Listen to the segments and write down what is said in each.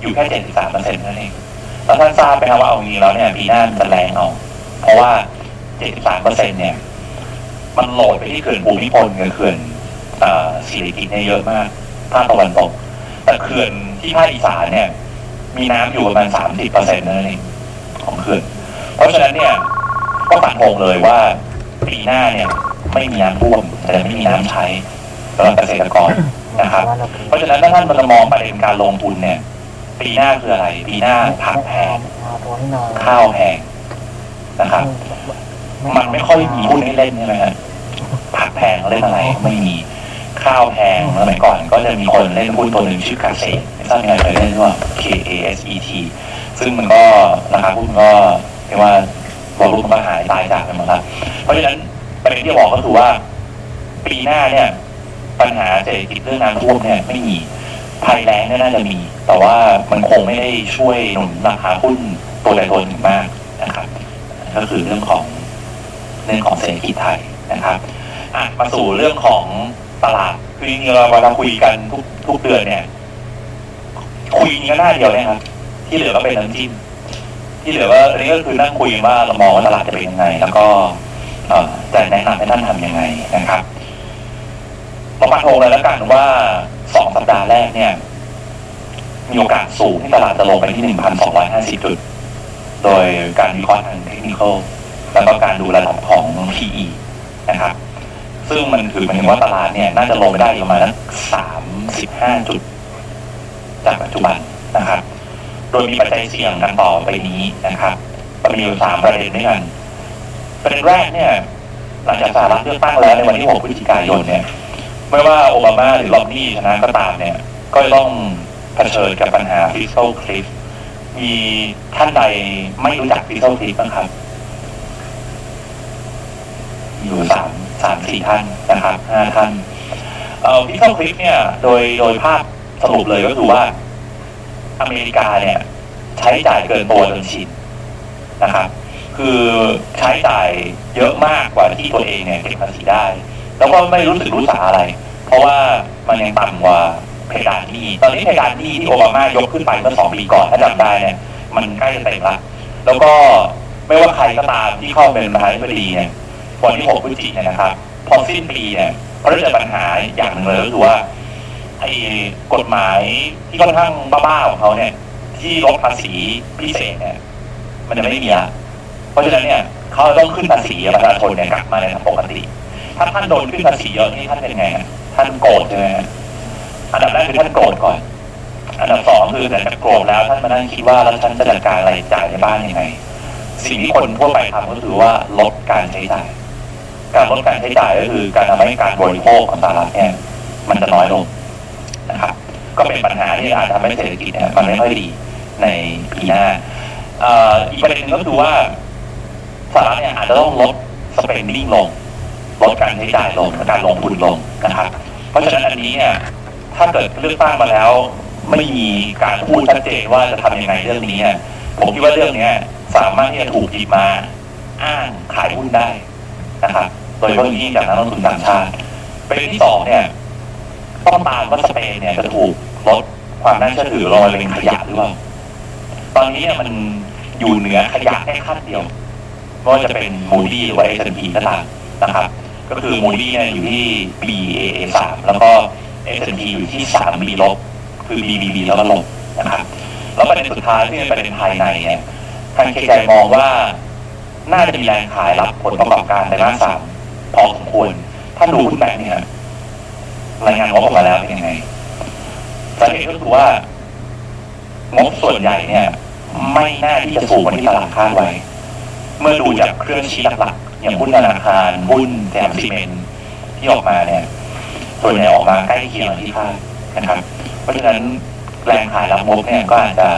อยู่แค่เจ็ดสิบสามเปอร์เซ็นต์นั่นเองแล้วท่านทราบไหมครับว่าเอาจริงแล้วเนี่ยปีหน้ามันจะแรงเอา เพราะว่าเจ็ดสิบสามเปอร์เซ็นต์เนี่ย มันโหลดไปที่เขื่อนภูมิพลกับเขื่อนเอ่อศิริกิติ์เนี่ยเยอะมากภาคตะวันตก แต่เขื่อนที่ภาคอีสานเนี่ย มีน้ำอยู่ประมาณสามสิบเปอร์เซ็นต์นั่นเองของเขื่อนเพราะฉะนั้นเนี่ยก็ฝันธงเลยว่าปีหน้าเนี่ยไม่มีน้ำท่วมแต่ไม่มีน้ำใช้สำหรับเกษตรกรนะครับ เพราะฉะนั้นถ้าท่านมันมองประเด็นการลงทุนเนี่ย ปีหน้าคืออะไร ปีหน้าผักแพงข้าวแพงนะครับ มันไม่ค่อยมีหุ้นให้เล่นใช่ไหมฮะผักแพงเล่นอะไรไม่มีข้าวแพงสมัยก่อนก็จะมีคนเล่นหุ้นตัวหนึ่งชื่อเกษตรไม่ทราบยังไงเคยเล่นหรือเปล่า K A S E T ซึ่งมันก็ราคาหุ้นก็เรียกว่าบอลลุ่มก็หายตายจากไปหมดแล้วเพราะฉะนั้นประเด็นที่บอกก็คือว่า ปีหน้าเนี่ย ปัญหาเศรษฐกิจเรื่องน้ำท่วมเนี่ยไม่มี ภัยแล้งน่าจะมี แต่ว่ามันคงไม่ได้ช่วยหนุนราคาหุ้นตัวใดตัวหนึ่งมากนะครับ ก็คือเรื่องของเรื่องของเศรษฐกิจไทยนะครับอะมาสู่เรื่องของตลาดคือจริงๆเราเวลาคุยกันทุกทุกเดือนเนี่ย คุยกันหน้าเดียวนะครับ ที่เหลือก็เป็นน้ำจิ้มที่เหลือว่าอันนี้ก็คือนั่งคุยว่าเรามองว่าตลาดจะเป็นยังไง แล้วก็จะแนะนำให้ท่านทำยังไงนะครับ มาปัดโทงเลยแล้วกันว่าสองสัปดาห์แรกเนี่ย มีโอกาสสูงที่ตลาดจะลงไปที่หนึ่งพันสองร้อยห้าสิบจุด โดยการวิเคราะห์ทางเทคนิคแล้วก็การดูระดับของ PE นะครับ ซึ่งมันคือหมายถึงว่าตลาดเนี่ย น่าจะลงไปได้ประมาณสามสิบห้าจุด จากปัจจุบันนะครับ โดยมีปัจจัยเสี่ยงกันต่อไปนี้นะครับมันมีอยู่สามประเด็นด้วยกันประเด็นแรกเนี่ยหลังจากสหรัฐเลือกตั้งแล้วในวันที่ 6 พฤศจิกายนเนี่ย ไม่ว่าโอบามาหรือลอมนี่ชนะก็ตามเนี่ย ก็จะต้องเผชิญกับปัญหา fiscal cliff มีท่านใดไม่รู้จัก fiscal cliff บ้างครับ อยู่สามสามสี่ท่านนะครับห้าท่านเอ่อพิซซ่าคลิปเนี่ย โดยโดยภาพสรุปเลยก็คือว่า อเมริกาเนี่ย ใช้จ่ายเกินตัวจนชินนะครับ คือใช้จ่ายเยอะมากกว่าที่ตัวเองเนี่ยเก็บภาษีได้แล้วก็ไม่รู้สึกรู้สาอะไร เพราะว่ามันยังต่ำกว่าเพดานหนี้ตอนนี้เพดานหนี้ที่โอบามายกขึ้นไปเมื่อสองปีก่อนถ้าจำได้เนี่ยมันใกล้จะเต็มละแล้วก็ไม่ว่าใครก็ตามที่เข้าเป็นประธานาธิบดีเนี่ยวันที่ 6 พฤศจิกายนนะครับ พอสิ้นปีเนี่ยเขาจะเจอปัญหาอย่างหนึ่งเลยก็คือว่าไอ้กฎหมายที่ค่อนข้างบ้าๆของเขาเนี่ย ที่ลดภาษีพิเศษเนี่ย มันจะไม่มีละเพราะฉะนั้นเนี่ยเขาต้องขึ้นภาษีประชาชนเนี่ยกลับมาในทางปกติ ถ้าท่านโดนขึ้นภาษีเยอะนี่ท่านเป็นไงฮะ ท่านโกรธใช่ไหมอันดับแรกคือท่านโกรธก่อน อันดับสองคือแต่จะโกรธแล้วท่านมานั่งคิดว่าแล้วท่านจะจัดการอะไรจ่ายในบ้านยังไง สิ่งที่คนทั่วไปทำก็คือว่าลดการใช้จ่าย การลดการใช้จ่ายก็คือการทำให้การบริโภคของสหรัฐเนี่ยมันจะน้อยลงนะครับ ก็เป็นปัญหาที่อาจจะทำให้เศรษฐกิจเนี่ยมันไม่ค่อยดีในปีหน้าอีกประเด็นหนึงก็คือว่าสหรัฐเนี่ยอาจจะต้องลด spending ลง ลดการใช้จ่ายลงลดการลงทุนลงนะครับ เพราะฉะนั้นอันนี้เนี่ยถ้าเกิดเลือกตั้งมาแล้ว ไม่มีการพูดชัดเจนว่าจะทำยังไงเรื่องนี้ผมคิดว่าเรื่องเนี้ยสามารถที่จะถูกหยิบมาอ้างขายหุ้นได้นะครับ โดยเฉพาะยิ่งจากนักลงทุนต่างชาติประเด็นที่สองเนี่ยต้องตามว่าสเปนเนี่ยจะถูกลดความน่าเชื่อถือลงมาเป็นขยะหรือเปล่าตอนนี้เนี่ยมันอยู่เหนือขยะแค่ขั้นเดียวไม่ว่าจะเป็นมูดี้หรือว่า S&P ก็ตามนะครับ ก็คือมูดี้เนี่ยอยู่ที่ BAA สามแล้วก็ S&P อยู่ที่สาม B ลบคือ BBB แล้วก็ลบนะครับแล้วประเด็นสุดท้ายที่เป็นประเด็นภายในเนี่ยทางเคใจมองว่าน่าจะมีแรงขายรับผลประกอบการในมาสสามพอสมควร ถ้าดูหุ้นแบงค์เนี่ยรายงานงบออกมาแล้วเป็นยังไงสาเหตุก็คือว่างบส่วนใหญ่เนี่ย ไม่น่าที่จะสูงกว่าที่ตลาดคาดไว้ เมื่อดูจากเครื่องชี้หลักๆอย่างหุ้นธนาคารหุ้นแถมซีเมนต์ที่ออกมาเนี่ย ส่วนใหญ่ออกมาใกล้เคียงที่คาดนะครับ เพราะฉะนั้นแรงขายรับงบเนี่ยก็อาจจะ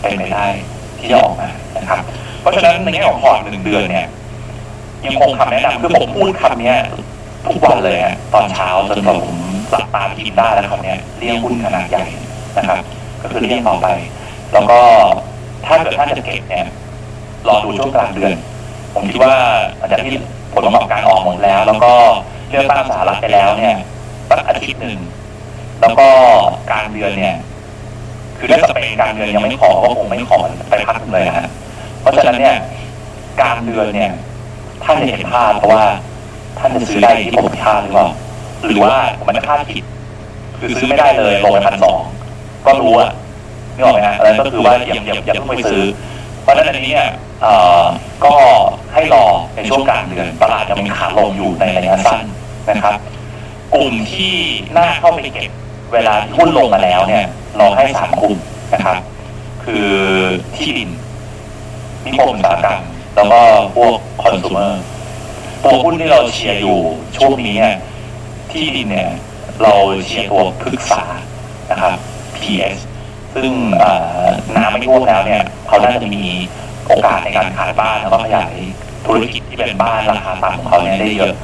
เป็นไปได้ที่จะออกมานะครับ เพราะฉะนั้นในแง่ของพอร์ตหนึ่งเดือนเนี่ย ยังคงคำแนะนำคือผมพูดคำนี้ทุกวันเลยฮะตอนเช้าจนผมหลับตาพิมพ์ได้แล้วคำนี้เรียกหุ้นขนาดใหญ่นะครับ ก็คือเรียกต่อไป แล้วก็ถ้าเกิดท่านจะเก็บเนี่ย รอดูช่วงกลางเดือน ผมคิดว่าหลังจากที่ผลประกอบการออกหมดแล้ว แล้วก็เลือกตั้งสหรัฐไปแล้วเนี่ยสักอาทิตย์หนึ่งแล้วก็กลางเดือนเนี่ย คือถ้าสเปนกลารเงินยังไม่ขอก็คงไม่ขอไปพักเลยนะฮะเพราะฉะนั้นเนี่ยกลารเดือนเนี่ยท่านจะเห็นภาพเพราะว่า ท่านจะซื้อได้ที่ผมคาดหรือเปล่าหรือว่ามันคาดผิด คือซื้อไม่ได้เลยลงไปพันสองก็รู้อะนี่ออกไหมฮะอะไรก็คือว่าอย่าอย่าอย่าเพิ่งไปซื้อ ราะฉะนั้นอันนี้เนี่ยก็ให้รอในช่วงกลางเดือนตลาดยังมีขาลงอยู่ในระยะสั้นนะครับ กลุ่มที่น่าเข้าไปเก็บเวลาที่หุ้นลงมาแล้วเนี่ยเราให้สามกลุ่มนะครับ คือที่ดินนิคมอุตสาหกรรมแล้วก็พวกคอน sumer ตัวหุ้นที่เราเชียร์อยู่ช่วงนี้เนี่ยที่ดินเนี่ย เราเชียร์ตัวพฤกษานะครับ PS ซึ่งน้ำไม่ท่วมแล้วเนี่ยเขาน่าจะมีโอกาสในการขายบ้านแล้วก็ขยายธุรกิจที่เป็นบ้านราคาต่ำของเขาเนี่ยได้เยอะ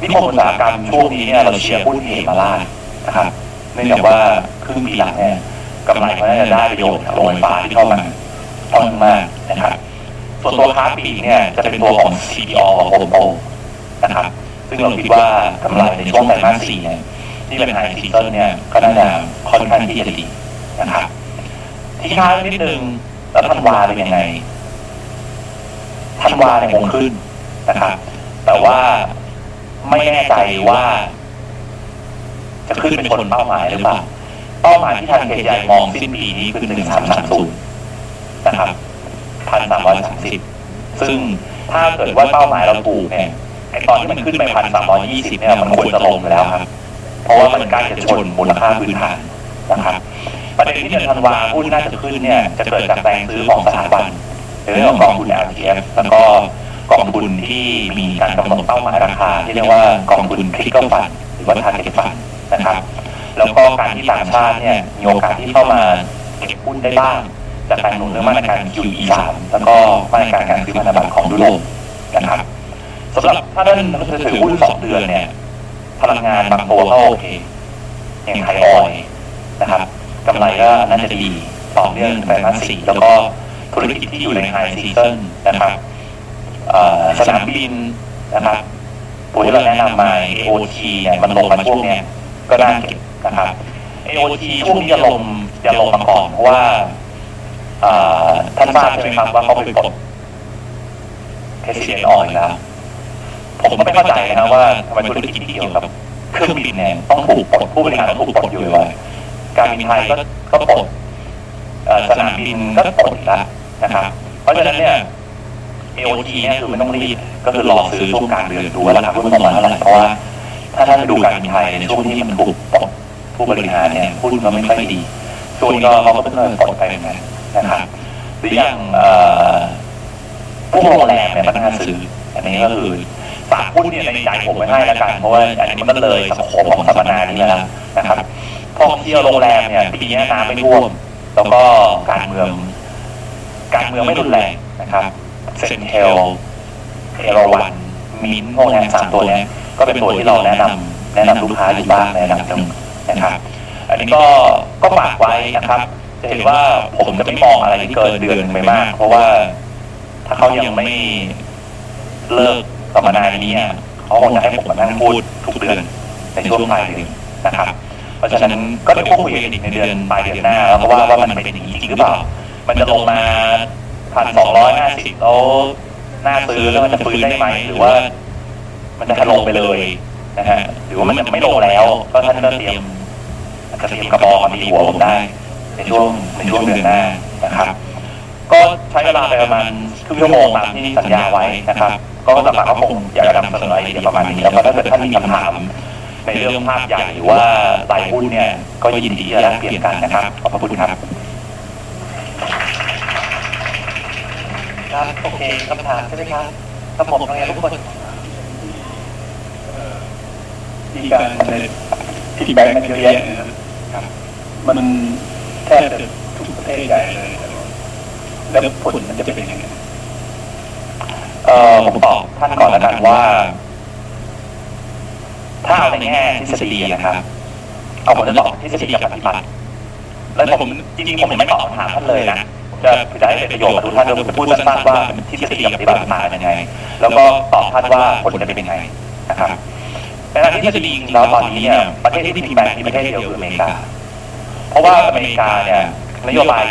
นิคมอุตสาหกรรมช่วงนี้เนี่ยเราเชียร์หุ้นเฮมาราชนะครับเนื่องจากว่าครึ่งปีหลังเนี่ยกำไรเขาน่าจะได้ประโยชน์จากโรงไฟฟ้าที่เข้ามาค่อนข้างมากนะครับส่วนตัวค้าปีเนี่ยจะเป็นตัวของ CPO ของโฮมโปนะครับซึ่งเราคิดว่ากำไรในช่วงไตรมาสสี่เนี่ยที่เป็นไฮซีซันเนี่ยก็น่าจะค่อนข้างที่จะดี นะครับที่ค้างไว้นิดนึงแล้วธันวาเป็นยังไงธันวาเนี่ยคงขึ้นนะครับแต่ว่าไม่แน่ใจว่า จะขึ้นเป็นคนเป้าหมายหรือเปล่าเป้าหมายที่ทางเขตใหญ่มองสิ้นปีนี้คือหนึ่งสามสามศูนย์นะครับพันสามร้อยสามสิบซึ่งถ้าเกิดว่าเป้าหมายเราถูกเนี่ยไอตอนที่มันขึ้นไปพันสามร้อยี่สิบเนี่ยมันควรจะลงไปแล้วครับ เพราะว่ามันใกล้จะชนมูลค่าพื้นฐานนะครับ ประเด็นที่เดือนธันวาหุ้นน่าจะขึ้นเนี่ยจะเกิดจากแรงซื้อของสถาบันในเรื่องของกองทุน LTF แล้วก็กองทุนที่มีการกำหนดเป้าหมายราคา ที่เรียกว่ากองทุน Critical Fund หรือว่า Target Fund นะครับ แล้วก็การที่ต่างชาติเนี่ยมีโอกาสที่เข้ามาเก็บหุ้นได้บ้าง จากการหนุนเรื่องมาตรการ QE 3แล้วก็มาตรการการซื้อพันธบัตรของยุโรปนะครับสำหรับถ้าท่านจะถือหุ้นสองเดือนเนี่ยพลังงานบางตัวก็โอเคอย่างไทยออยนะครับ กำไรก็น่าจะดีต่อเนื่องไตรมาสสี่แล้วก็ธุรกิจที่อยู่ในไฮซีซันนะครับเอ่อสนามบินนะครับตัวที่เราแนะนำมา AOT เนี่ยมันลงมาช่วงเนี้ยก็น่าเก็บนะครับ AOT ช่วงนี้จะลงจะลงมาก่อนเพราะว่าเอ่อท่านทราบใช่ไหมครับว่าเขาไปกดเทสเซียนออยแล้วผมก็ไม่เข้าใจนะว่าทำไมธุรกิจที่เกี่ยวกับเครื่องบินเนี่ยต้องถูกปลดผู้บริหารต้องถูกปลดอยู่เลย การบินไทยก็ก็ปลดเอ่อสนามบินก็ปลดอีกแล้วนะครับ เพราะฉะนั้นเนี่ย AOT เนี่ยคือมันต้องรีบก็คือรอซื้อช่วงกลางเดือนดูว่าราคาหุ้นประมาณเท่าไหร่เพราะว่าถ้าท่านดูการบินไทยในช่วงที่มันถูกปลดผู้บริหารเนี่ยหุ้นก็ไม่ค่อยดีช่วงนี้ก็เขาก็เพิ่งเริ่มปลดไปเหมือนกันนะครับหรืออย่างเอ่อพวกโรงแรมเนี่ยมันน่าซื้ออันนี้ก็คือฝากหุ้นเนี่ยในใจผมไว้ให้แล้วกัน เพราะว่าอันนี้มันก็เลยสโคปของสัมมนานี้แล้วนะครับ ท่องเที่ยวโรงแรมเนี่ยปีนี้น้ำไม่ท่วม แล้วก็การเมือง การเมืองไม่รุนแรงนะครับเซนเทลเอราวันมินท์พวกนี้สามตัวเนี้ยก็เป็นตัวที่เราแนะนำแนะนำลูกค้าอยู่บ้างในระดับหนึ่งนะครับ อันนี้ก็ก็ฝากไว้นะครับ จะเห็นว่าผมจะไม่มองอะไรที่เกินเดือนหนึ่งไปมาก เพราะว่าถ้าเขายังไม่เลิกสัมมนานี้เนี่ยเขาคงจะให้ผมมานั่งพูดทุกเดือนในช่วงปลายเดือนนะครับ เพราะฉะนั้นก็เดี๋ยวพูดคุยกันอีกในเดือนปลายเดือนหน้าแล้วเพราะว่าว่ามันเป็นอย่างนี้จริงหรือเปล่า มันจะลงมาพันสองร้อยห้าสิบแล้วน่าซื้อแล้วมันจะฟื้นได้ไหมหรือว่า มันจะถล่มไปเลยนะฮะหรือว่ามันจะไม่ลงแล้ว ก็ท่านก็เตรียมอาจะเตรียมกระบอกมีหัวผมได้ ในช่วงในช่วงเดือนหน้านะครับ ก็ใช้เวลาไปประมาณครึ่งชั่วโมงตามที่สัญญาไว้นะครับ ก็หลักๆก็คงอยากจะนำเสนออเดียประมาณนี้แล้วก็ถ้าเกิดท่านมีคำถาม ในเรื่องภาพใหญ่หรือว่ารายหุ้นเนี่ยก็ยินดีจะแลกเปลี่ยนกันนะครับ ขอบพระคุณครับครับโอเคคำถามใช่ไหมครับครับผมอะไรทุกคนที่การในที่แบงก์มันเยอะแยะนะครับ มันแทบจะทุกประเทศใหญ่เลยแล้วผลมันจะเป็นยังไงเอ่อผมตอบท่านก่อนแล้วกันว่า ถ้าเอาในแง่ทฤษฎีนะครับ เอาผมจะตอบทฤษฎีกับปฏิบัติแล้วผมจริงๆผมยังไม่ตอบคำถามท่านเลยนะจะจะให้เป็นประโยชน์กับทุกท่านโดยผมพูดสั้นๆว่าทฤษฎีกับปฏิบัติมาเป็นยังไง แล้วก็ตอบท่านว่าผลจะเป็นยังไงนะครับในทางทฤษฎีจริงๆแล้วตอนนี้เนี่ยประเทศที่พิมพ์แบบมีประเทศเดียวคืออเมริกา เพราะว่าอเมริกาเนี่ยนโยบาย